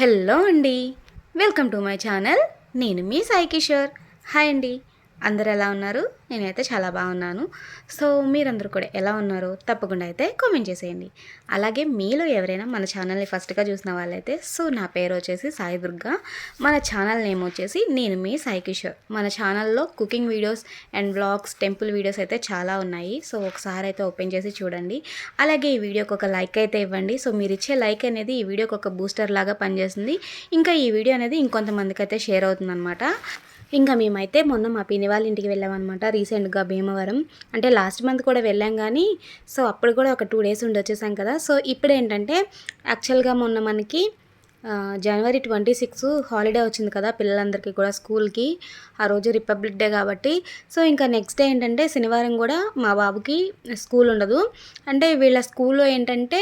Hello అండి. Welcome to my channel. నేను మీ సాయి కిషోర్. హాయ్ అండి. అందరు ఎలా ఉన్నారు? నేనైతే చాలా బాగున్నాను. సో మీరందరూ కూడా ఎలా ఉన్నారో? తప్పకుండా అయితే కామెంట్ చేసేయండి. అలాగే మీలో ఎవరైనా మన ఛానల్ని ఫస్ట్గా చూసిన వాళ్ళైతే సో నా పేరు వచ్చేసి సాయి దుర్గా. మన ఛానల్ నేమ్ వచ్చేసి నేను మీ సాయి కిషోర్. మన ఛానల్లో cooking videos and vlogs temple videos అయితే చాలా ఉన్నాయి. సో ఒకసారి అయితే ఓపెన్ చేసి చూడండి. అలాగే ఈ వీడియోకి ఒక లైక్ అయితే ఇవ్వండి. సో మీరు ఇచ్చే లైక్ అనేది ఈ వీడియోకి ఒక బూస్టర్ లాగా పనిచేస్తుంది. ఇంకా ఈ వీడియో అనేది ఇంకొంతమందికి అయితే షేర్ అవుతుంది ఇంకా మేమైతే మొన్న మా పిన్ని వాళ్ళ ఇంటికి వెళ్ళామన్నమాట రీసెంట్గా భీమవరం. అంటే లాస్ట్ మంత్ కూడా వెళ్ళాం కానీ సో అప్పుడు కూడా ఒక టూ డేస్ ఉండి వచ్చేసాం కదా. సో ఇప్పుడు ఏంటంటే యాక్చువల్గా మొన్న మనకి జనవరి ట్వంటీ సిక్స్ హాలిడే వచ్చింది కదా పిల్లలందరికీ కూడా స్కూల్కి. ఆ రోజు రిపబ్లిక్ డే కాబట్టి. సో ఇంకా నెక్స్ట్ డే ఏంటంటే శనివారం కూడా మా బాబుకి స్కూల్ ఉండదు. అంటే వీళ్ళ స్కూల్లో ఏంటంటే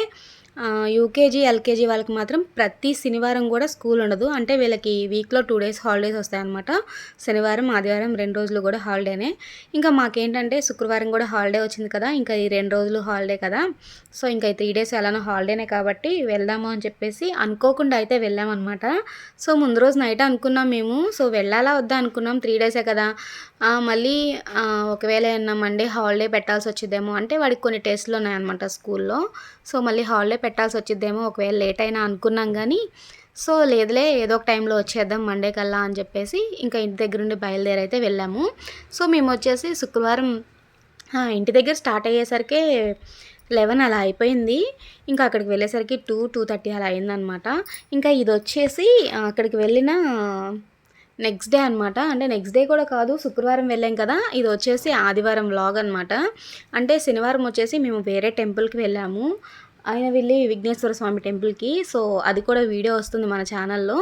యూకేజీ ఎల్కేజీ వాళ్ళకి మాత్రం ప్రతి శనివారం కూడా స్కూల్ ఉండదు. అంటే వీళ్ళకి వీక్లో టూ డేస్ హాలిడేస్ వస్తాయన్నమాట. శనివారం ఆదివారం రెండు రోజులు కూడా హాలిడేనే. ఇంకా మాకేంటంటే శుక్రవారం కూడా హాలిడే వచ్చింది కదా. ఇంకా ఈ రెండు రోజులు హాలిడే కదా. సో ఇంకా త్రీ డేస్ ఎలానో హాలిడేనే కాబట్టి వెళ్దాము అని చెప్పేసి అనుకోకుండా అయితే వెళ్ళామన్నమాట. సో ముందు రోజు నైట్ అనుకున్నాం మేము. సో వెళ్ళాలా వద్దా అనుకున్నాం. త్రీ డేసే కదా. మళ్ళీ ఒకవేళ ఏమన్నా మండే హాలిడే పెట్టాల్సి వచ్చిద్దేమో అంటే వాడికి కొన్ని టెస్ట్లు ఉన్నాయన్నమాట స్కూల్లో. సో మళ్ళీ హాలిడే పెట్టాల్సి వచ్చిద్దేమో ఒకవేళ లేట్ అయినా అనుకున్నాం కానీ సో లేదులే ఏదో ఒక టైంలో వచ్చేద్దాం మండే కల్లా అని చెప్పేసి ఇంకా ఇంటి దగ్గర నుండి బయలుదేరైతే వెళ్ళాము. సో మేము వచ్చేసి శుక్రవారం ఇంటి దగ్గర స్టార్ట్ అయ్యేసరికి లెవెన్ అలా అయిపోయింది. ఇంకా అక్కడికి వెళ్ళేసరికి టూ టూ థర్టీ అలా అయిందనమాట. ఇంకా ఇది వచ్చేసి అక్కడికి వెళ్ళిన నెక్స్ట్ డే అనమాట. అంటే నెక్స్ట్ డే కూడా కాదు శుక్రవారం వెళ్ళాం కదా ఇది వచ్చేసి ఆదివారం వ్లాగ్ అనమాట. అంటే శనివారం వచ్చేసి మేము వేరే టెంపుల్కి వెళ్ళాము. ఆయన వెళ్ళి విఘ్నేశ్వర స్వామి టెంపుల్కి. సో అది కూడా వీడియో వస్తుంది మన ఛానల్లో.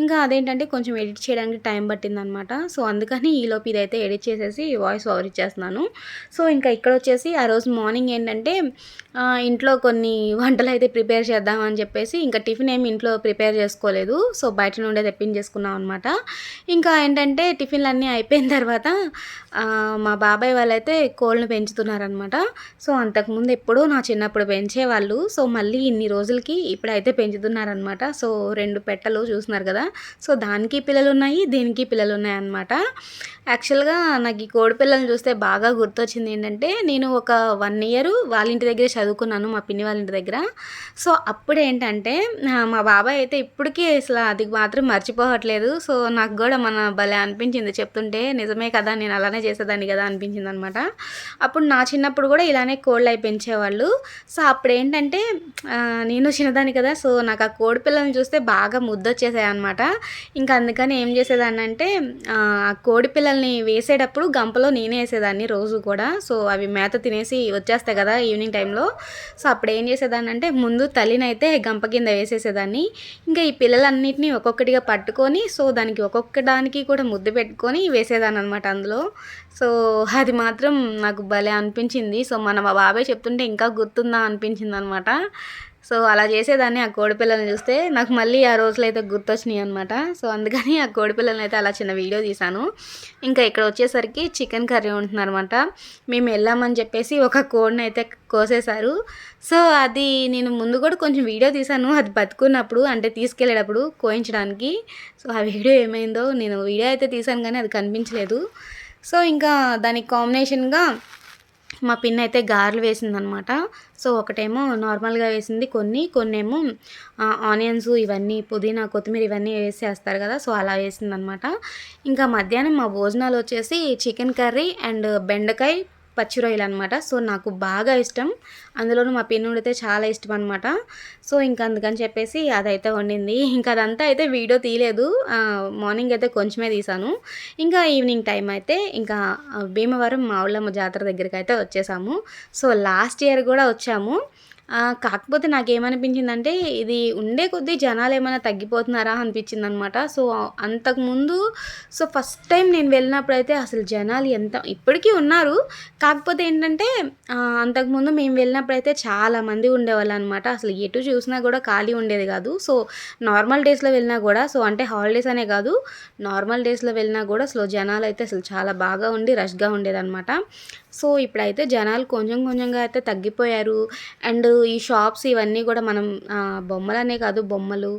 ఇంకా అదేంటంటే కొంచెం ఎడిట్ చేయడానికి టైం పట్టిందనమాట. సో అందుకని ఈలోపు ఇదైతే ఎడిట్ చేసేసి వాయిస్ ఓవర్ ఇచ్చేస్తున్నాను. సో ఇంకా ఇక్కడ వచ్చేసి ఆ రోజు మార్నింగ్ ఏంటంటే ఇంట్లో కొన్ని వంటలు అయితే ప్రిపేర్ చేద్దామని చెప్పేసి ఇంకా టిఫిన్ ఏమి ఇంట్లో ప్రిపేర్ చేసుకోలేదు. సో బయట నుండే తెప్పించేసుకున్నాం అనమాట. ఇంకా ఏంటంటే టిఫిన్లు అన్నీ అయిపోయిన తర్వాత మా బాబాయ్ వాళ్ళైతే కోళ్ళను పెంచుతున్నారనమాట. సో అంతకుముందు ఎప్పుడూ నా చిన్నప్పుడు పెంచేవాళ్ళు. సో మళ్ళీ ఇన్ని రోజులకి ఇప్పుడైతే పెంచుతున్నారనమాట సో రెండు పెట్టలు చూస్తున్నారు కదా. సో దానికి పిల్లలు ఉన్నాయి దీనికి పిల్లలు ఉన్నాయి అనమాట యాక్చువల్గా నాకు ఈ కోడి పిల్లల్ని చూస్తే బాగా గుర్తొచ్చింది ఏంటంటే నేను ఒక వన్ ఇయర్ వాళ్ళ ఇంటి దగ్గర చదువుకున్నాను మా పిన్ని వాళ్ళ ఇంటి దగ్గర. సో అప్పుడు ఏంటంటే మా బాబాయ్ అయితే ఇప్పటికీ అసలు అది మాత్రం మర్చిపోవట్లేదు. సో నాకు కూడా మన భలే అనిపించింది చెప్తుంటే నిజమే కదా నేను అలానే చేసేదాన్ని కదా అనిపించింది అనమాట అప్పుడు నా చిన్నప్పుడు కూడా ఇలానే కోళ్ళు అయి పెంచేవాళ్ళు. సో అప్పుడు ఏంటంటే అంటే నేను చిన్నదాన్ని కదా సో నాకు ఆ కోడి పిల్లల్ని చూస్తే బాగా ముద్దొచ్చేసాయి అనమాట ఇంకా అందుకని ఏం చేసేదాన్ని అంటే ఆ ఆ కోడి పిల్లల్ని వేసేటప్పుడు గంపలో నేనే వేసేదాన్ని రోజు కూడా. సో అవి మేత తినేసి వచ్చేస్తాయి కదా ఈవినింగ్ టైంలో. సో అప్పుడు ఏం చేసేదాన్ని అంటే ముందు తల్లినైతే గంప కింద వేసేసేదాన్ని. ఇంకా ఈ పిల్లలన్నిటిని ఒక్కొక్కటిగా పట్టుకొని సో దానికి ఒక్కొక్క దానికి కూడా ముద్దు పెట్టుకొని వేసేదాన్ని అనమాట అందులో. సో అది మాత్రం నాకు భలే అనిపించింది. సో మన మా బాబాయ్ చెప్తుంటే ఇంకా గుర్తుందా అనిపించింది అనమాట సో అలా చేసేదాన్ని ఆ కోడిపిల్లల్ని చూస్తే. నాకు మళ్ళీ ఆ రోజులు అయితే గుర్తొచ్చినాయి అనమాట సో అందుకని ఆ కోడిపిల్లల్ని అయితే అలా చిన్న వీడియో తీశాను. ఇంకా ఇక్కడ వచ్చేసరికి చికెన్ కర్రీ ఉంటున్నారన్నమాట మేము వెళ్ళామని చెప్పేసి ఒక కోడిని అయితే కోసేశారు. సో అది నేను ముందు కూడా కొంచెం వీడియో తీశాను. అది బతుకున్నప్పుడు అంటే తీసుకెళ్ళేటప్పుడు కోయించడానికి. సో ఆ వీడియో ఏమైందో నేను వీడియో అయితే తీశాను కానీ అది కనిపించలేదు. సో ఇంకా దానికి కాంబినేషన్గా మా పిన్ అయితే గారెలు వేసిందనమాట. సో ఒకటేమో నార్మల్గా వేసింది కొన్ని కొన్నేమో ఆనియన్స్ ఇవన్నీ పుదీనా కొత్తిమీర ఇవన్నీ వేసేస్తారు కదా సో అలా వేసిందనమాట. ఇంకా మధ్యాహ్నం మా భోజనాలు వచ్చేసి చికెన్ కర్రీ అండ్ బెండకాయ పచ్చి రొయ్యలు అనమాట సో నాకు బాగా ఇష్టం. అందులోనూ మా పిన్నుడితే చాలా ఇష్టం అనమాట సో ఇంకా అందుకని చెప్పేసి అదైతే వండింది. ఇంకా అదంతా అయితే వీడియో తీయలేదు. మార్నింగ్ అయితే కొంచెమే తీసాను. ఇంకా ఈవినింగ్ టైం అయితే ఇంకా భీమవరం మా ఊళ్ళమ్మ జాతర దగ్గరికి అయితే వచ్చేసాము. సో లాస్ట్ ఇయర్ కూడా వచ్చాము. కాకపోతే నాకేమనిపించిందంటే ఇది ఉండే కొద్దీ జనాలు ఏమైనా తగ్గిపోతున్నారా అనిపించింది అనమాట సో అంతకుముందు సో ఫస్ట్ టైం నేను వెళ్ళినప్పుడు అయితే అసలు జనాలు ఎంత ఇప్పటికీ ఉన్నారు. కాకపోతే ఏంటంటే అంతకుముందు మేము వెళ్ళినప్పుడు అయితే చాలా మంది ఉండేవాళ్ళు అనమాట అసలు ఎటు చూసినా కూడా ఖాళీ ఉండేది కాదు. సో నార్మల్ డేస్లో వెళ్ళినా కూడా సో అంటే హాలిడేస్ అనే కాదు నార్మల్ డేస్లో వెళ్ళినా కూడా అసలు జనాలు అయితే అసలు చాలా బాగా ఉండి రష్గా ఉండేదన్నమాట సో ఇప్పుడైతే జనాలు కొంచెం కొంచెంగా అయితే తగ్గిపోయారు. అండ్ ఈ షాప్స్ ఇవన్నీ కూడా మనం బొమ్మలనే కాదు బొమ్మలు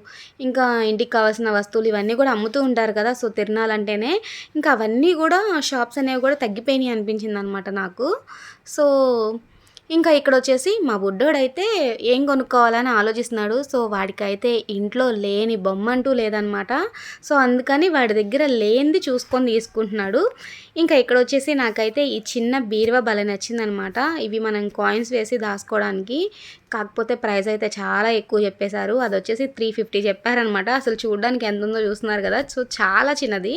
ఇంకా ఇంటికి కావాల్సిన వస్తువులు ఇవన్నీ కూడా అమ్ముతూ ఉంటారు కదా. సో తిరణాలంటేనే ఇంకా అవన్నీ కూడా షాప్స్ అనేవి కూడా తగ్గిపోయినాయి అనిపించింది అనమాట నాకు. సో ఇంకా ఇక్కడ వచ్చేసి మా బుడ్డోడైతే ఏం కొనుక్కోవాలని ఆలోచిస్తున్నాడు. సో వాడికైతే ఇంట్లో లేని బొమ్మ అంటూ లేదనమాట. సో అందుకని వాడి దగ్గర లేనిది చూసుకొని తీసుకుంటున్నాడు. ఇంకా ఇక్కడ వచ్చేసి నాకైతే ఈ చిన్న బీరువా భలే నచ్చిందనమాట. ఇవి మనం కాయిన్స్ వేసి దాచుకోవడానికి. కాకపోతే ప్రైస్ అయితే చాలా ఎక్కువ చెప్పేశారు. అది వచ్చేసి త్రీ ఫిఫ్టీ చెప్పారనమాట. అసలు చూడడానికి ఎంత ఉందో చూస్తున్నారు కదా. సో చాలా చిన్నది.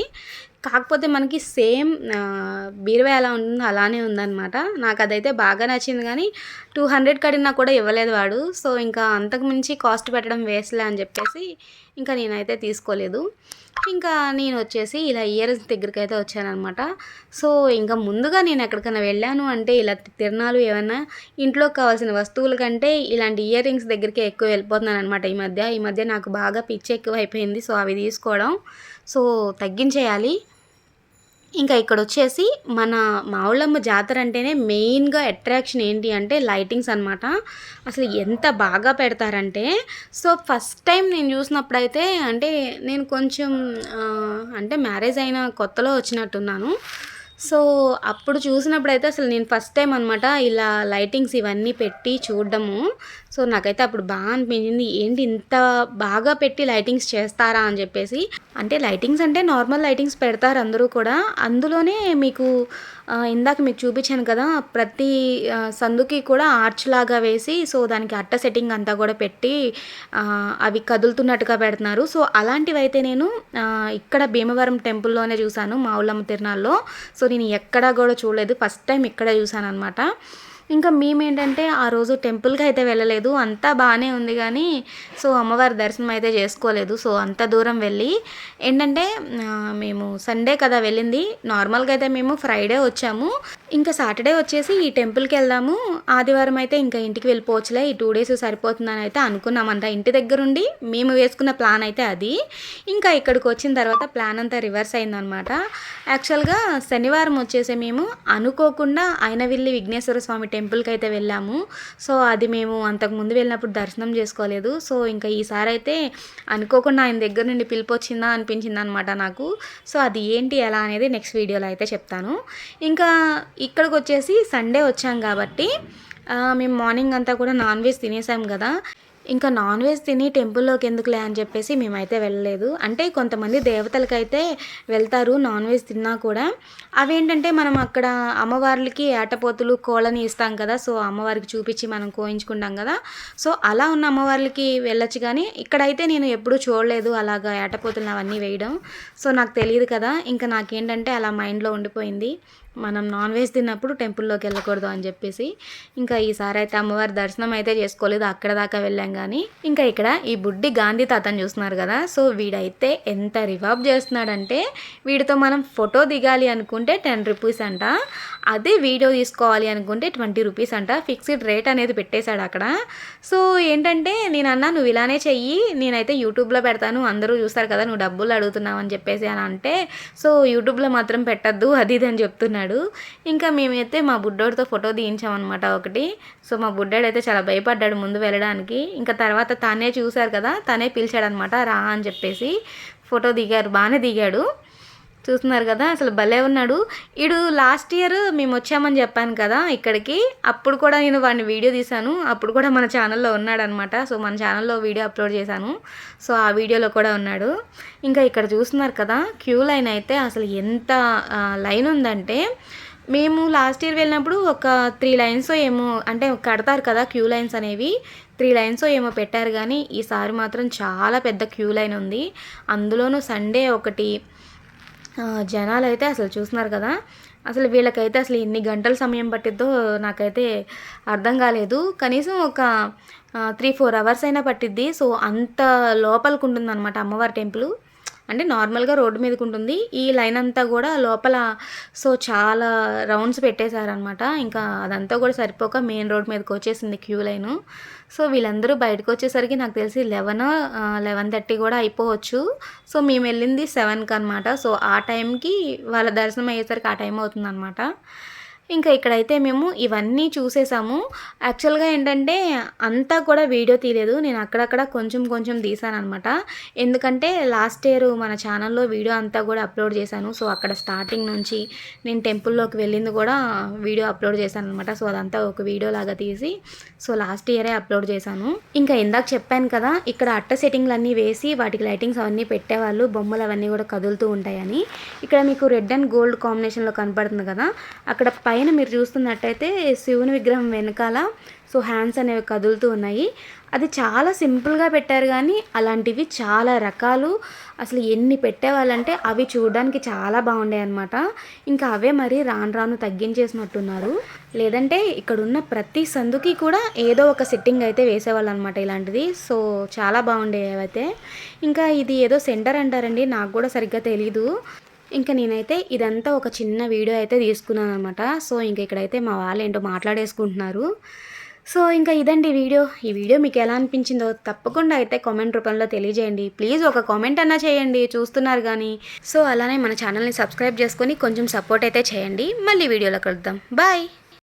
కాకపోతే మనకి సేమ్ బీరువా ఎలా ఉంటుందో అలానే ఉందన్నమాట. నాకు అదైతే బాగా నచ్చింది కానీ టూ హండ్రెడ్ కడినా కూడా ఇవ్వలేదు వాడు. సో ఇంకా అంతకు మించి కాస్ట్ పెట్టడం వేస్ట్లే అని చెప్పేసి ఇంకా నేనైతే తీసుకోలేదు. ఇంకా నేను వచ్చేసి ఇలా ఇయర్స్ దగ్గరికి అయితే వచ్చానమాట సో ఇంకా ముందుగా నేను ఎక్కడికైనా వెళ్ళాను అంటే ఇలా తిరణాలు ఏమైనా ఇంట్లోకి కావాల్సిన వస్తువుల కంటే ఇలాంటి ఇయర్ రింగ్స్ దగ్గరికి ఎక్కువ వెళ్ళిపోతున్నాను అనమాట ఈ మధ్య. ఈ మధ్య నాకు బాగా పిచ్చి ఎక్కువ అయిపోయింది సో అవి తీసుకోవడం. సో తగ్గించేయాలి. ఇంకా ఇక్కడ వచ్చేసి మన మావులమ్మ జాతర అంటేనే మెయిన్గా అట్రాక్షన్ ఏంటి అంటే లైటింగ్స్ అనమాట అసలు ఎంత బాగా పెడతారంటే సో ఫస్ట్ టైం నేను చూసినప్పుడైతే అంటే నేను కొంచెం అంటే మ్యారేజ్ అయిన కొత్తలో వచ్చినట్టున్నాను. సో అప్పుడు చూసినప్పుడు అయితే అసలు నేను ఫస్ట్ టైం అనమాట ఇలా లైటింగ్స్ ఇవన్నీ పెట్టి చూడడము. సో నాకైతే అప్పుడు బాగా అనిపించింది ఏంటి ఇంత బాగా పెట్టి లైటింగ్స్ చేస్తారా? అని చెప్పేసి. అంటే లైటింగ్స్ అంటే నార్మల్ లైటింగ్స్ పెడతారు అందరూ కూడా. అందులోనే మీకు ఇందాక మీకు చూపించాను కదా ప్రతి సందుకి కూడా ఆర్చ్ లాగా వేసి సో దానికి అట్ట సెట్టింగ్ అంతా కూడా పెట్టి అవి కదులుతున్నట్టుగా పెడుతున్నారు. సో అలాంటివి అయితే నేను ఇక్కడ భీమవరం టెంపుల్లోనే చూశాను మా ఊళ్ళమ్మ తిరునాల్లో సో నేను ఎక్కడా కూడా చూడలేదు ఫస్ట్ టైం ఇక్కడే చూశాను అనమాట ఇంకా మేమేంటంటే ఆ రోజు టెంపుల్కి అయితే వెళ్ళలేదు. అంతా బాగానే ఉంది కానీ సో అమ్మవారి దర్శనం అయితే చేసుకోలేదు. సో అంత దూరం వెళ్ళి ఏంటంటే మేము సండే కదా వెళ్ళింది. నార్మల్గా అయితే మేము ఫ్రైడే వచ్చాము. ఇంకా సాటర్డే వచ్చేసి ఈ టెంపుల్కి వెళ్దాము. ఆదివారం అయితే ఇంకా ఇంటికి వెళ్ళిపోవచ్చులే. ఈ టూ డేస్ సరిపోతుందని అయితే అనుకున్నామంట. ఇంటి దగ్గరుండి మేము వేసుకున్న ప్లాన్ అయితే అది. ఇంకా ఇక్కడికి వచ్చిన తర్వాత ప్లాన్ అంతా రివర్స్ అయిందనమాట. యాక్చువల్గా శనివారం వచ్చేసి మేము అనుకోకుండా అయినవిల్లి విఘ్నేశ్వర స్వామి టెంపుల్కి అయితే వెళ్ళాము. సో అది మేము అంతకు ముందు వెళ్ళినప్పుడు దర్శనం చేసుకోలేదు. సో ఇంకా ఈసారి అయితే అనుకోకుండా ఆయన దగ్గర నుండి పిలుపు వచ్చిందా అనిపించింది అనమాట నాకు. సో అది ఏంటి ఎలా అనేది నెక్స్ట్ వీడియోలో అయితే చెప్తాను. ఇంకా ఇక్కడికి వచ్చేసి సండే వచ్చాం కాబట్టి మేము మార్నింగ్ అంతా కూడా నాన్ వెజ్ తినేసాం కదా. ఇంకా నాన్ వెజ్ తిని టెంపుల్లోకి ఎందుకులే అని చెప్పేసి మేమైతే వెళ్ళలేదు. అంటే కొంతమంది దేవతలకైతే వెళ్తారు నాన్ వెజ్ తిన్నా కూడా. అవేంటంటే మనం అక్కడ అమ్మవార్లకి ఏటపోతులు కోళ్ళని ఇస్తాం కదా. సో అమ్మవారికి చూపించి మనం కోయించుకుంటాం కదా. సో అలా ఉన్న అమ్మవార్లకి వెళ్ళొచ్చు కానీ ఇక్కడైతే నేను ఎప్పుడూ చూడలేదు అలాగా ఏటపోతులు అవన్నీ వేయడం. సో నాకు తెలియదు కదా. ఇంకా నాకేంటంటే అలా మైండ్లో ఉండిపోయింది. మనం నాన్ వెజ్ తిన్నప్పుడు టెంపుల్లోకి వెళ్ళకూడదు అని చెప్పేసి ఇంకా ఈసారి అయితే అమ్మవారి దర్శనం అయితే చేసుకోలేదు. అక్కడ దాకా వెళ్ళాం కానీ ఇంకా ఇక్కడ ఈ బుడ్డి గాంధీ తాతను చూస్తున్నారు కదా. సో వీడైతే ఎంత రివాబ్ చేస్తున్నాడంటే వీడితో మనం ఫోటో దిగాలి అనుకుంటే టెన్ రూపీస్ అంట. అదే వీడియో తీసుకోవాలి అనుకుంటే ట్వంటీ రూపీస్ అంట. ఫిక్స్డ్ రేట్ అనేది పెట్టేశాడు అక్కడ. సో ఏంటంటే నేను అన్నా నువ్వు ఇలానే చెయ్యి. నేనైతే యూట్యూబ్లో పెడతాను. అందరూ చూస్తారు కదా నువ్వు డబ్బులు అడుగుతున్నావు అని చెప్పేసి అని అంటే సో యూట్యూబ్లో మాత్రం పెట్టద్దు అది ఇది అని చెప్తున్నాడు. ఇంకా మేమైతే మా బుడ్డోడితో ఫోటో తీయించామన్నమాట ఒకటి. సో మా బుడ్డాడు అయితే చాలా భయపడ్డాడు ముందు వెళ్ళడానికి. ఇంకా తర్వాత తానే చూశారు కదా తనే పిలిచాడనమాట రా అని చెప్పేసి ఫోటో దిగారు బాగానే దిగాడు. చూస్తున్నారు కదా అసలు భలే ఉన్నాడు. ఇడు లాస్ట్ ఇయర్ మేము వచ్చామని చెప్పాను కదా ఇక్కడికి. అప్పుడు కూడా నేను వాడిని వీడియో తీశాను. అప్పుడు కూడా మన ఛానల్లో ఉన్నాడు అనమాట సో మన ఛానల్లో వీడియో అప్లోడ్ చేశాను. సో ఆ వీడియోలో కూడా ఉన్నాడు. ఇంకా ఇక్కడ చూస్తున్నారు కదా క్యూ లైన్ అయితే అసలు ఎంత లైన్ ఉందంటే మేము లాస్ట్ ఇయర్ వెళ్ళినప్పుడు ఒక త్రీ లైన్స్ ఏమో అంటే కడతారు కదా క్యూ లైన్స్ అనేవి. త్రీ లైన్స్ ఏమో పెట్టారు కానీ ఈసారి మాత్రం చాలా పెద్ద క్యూ లైన్ ఉంది. అందులోనూ సండే ఒకటి జనాలు అయితే అసలు చూస్తున్నారు కదా. అసలు వీళ్ళకైతే అసలు ఎన్ని గంటల సమయం పట్టిద్దో నాకైతే అర్థం కాలేదు. కనీసం ఒక త్రీ ఫోర్ అవర్స్ అయినా పట్టిద్ది. సో అంత లోపలికి ఉంటుందన్నమాట అమ్మవారి టెంపుల్. అంటే నార్మల్గా రోడ్డు మీదకి ఉంటుంది ఈ లైన్ అంతా కూడా లోపల సో చాలా రౌండ్స్ పెట్టేశారనమాట ఇంకా అదంతా కూడా సరిపోక మెయిన్ రోడ్ మీదకి వచ్చేసింది క్యూ లైన్. సో వీళ్ళందరూ బయటకు వచ్చేసరికి నాకు తెలిసి లెవెన్ లెవెన్ థర్టీ కూడా అయిపోవచ్చు. సో మేము వెళ్ళింది సెవెన్కి అనమాట సో ఆ టైంకి వాళ్ళ దర్శనం అయ్యేసరికి ఆ టైం అవుతుందన్నమాట. ఇంకా ఇక్కడైతే మేము ఇవన్నీ చూసేసాము. యాక్చువల్గా ఏంటంటే అంతా కూడా వీడియో తీయలేదు. నేను అక్కడక్కడ కొంచెం కొంచెం తీసాను అనమాట ఎందుకంటే లాస్ట్ ఇయర్ మన ఛానల్లో వీడియో అంతా కూడా అప్లోడ్ చేశాను. సో అక్కడ స్టార్టింగ్ నుంచి నేను టెంపుల్లోకి వెళ్ళింది కూడా వీడియో అప్లోడ్ చేశాను అనమాట సో అదంతా ఒక వీడియో లాగా తీసి సో లాస్ట్ ఇయరే అప్లోడ్ చేశాను. ఇంకా ఇందాక చెప్పాను కదా ఇక్కడ అట్ట సెట్టింగ్లు అన్నీ వేసి వాటికి లైటింగ్స్ అవన్నీ పెట్టేవాళ్ళు బొమ్మలు అవన్నీ కూడా కదులుతూ ఉంటాయని. ఇక్కడ మీకు రెడ్ అండ్ గోల్డ్ కాంబినేషన్లో కనపడుతుంది కదా అక్కడ పైన మీరు చూస్తున్నట్టయితే శివుని విగ్రహం వెనకాల సో హ్యాండ్స్ అనేవి కదులుతూ ఉన్నాయి. అది చాలా సింపుల్గా పెట్టారు కానీ అలాంటివి చాలా రకాలు. అసలు ఎన్ని పెట్టేవాళ్ళంటే అవి చూడడానికి చాలా బాగుండాయి అనమాట ఇంకా అవే మరి రాను రాను తగ్గించేసినట్టున్నారు. లేదంటే ఇక్కడ ఉన్న ప్రతి సందుకి కూడా ఏదో ఒక సెట్టింగ్ అయితే వేసేవాళ్ళు అనమాట ఇలాంటిది. సో చాలా బాగుండేవి అయితే ఇంకా ఇది ఏదో సెంటర్ అంటారండి నాకు కూడా సరిగ్గా తెలీదు. ఇంకా నేనైతే ఇదంతా ఒక చిన్న వీడియో అయితే తీసుకున్నాను అనమాట సో ఇంక ఇక్కడైతే మా వాళ్ళు ఏంటో మాట్లాడేసుకుంటున్నారు. సో ఇంకా ఇదండి వీడియో. ఈ వీడియో మీకు ఎలా అనిపించిందో తప్పకుండా అయితే కామెంట్ రూపంలో తెలియజేయండి. ప్లీజ్ ఒక కామెంట్ అన్నా చేయండి చూస్తున్నారు కానీ. సో అలానే మన ఛానల్ని సబ్స్క్రైబ్ చేసుకొని కొంచెం సపోర్ట్ అయితే చేయండి. మళ్ళీ వీడియోలో కలుద్దాం. బాయ్!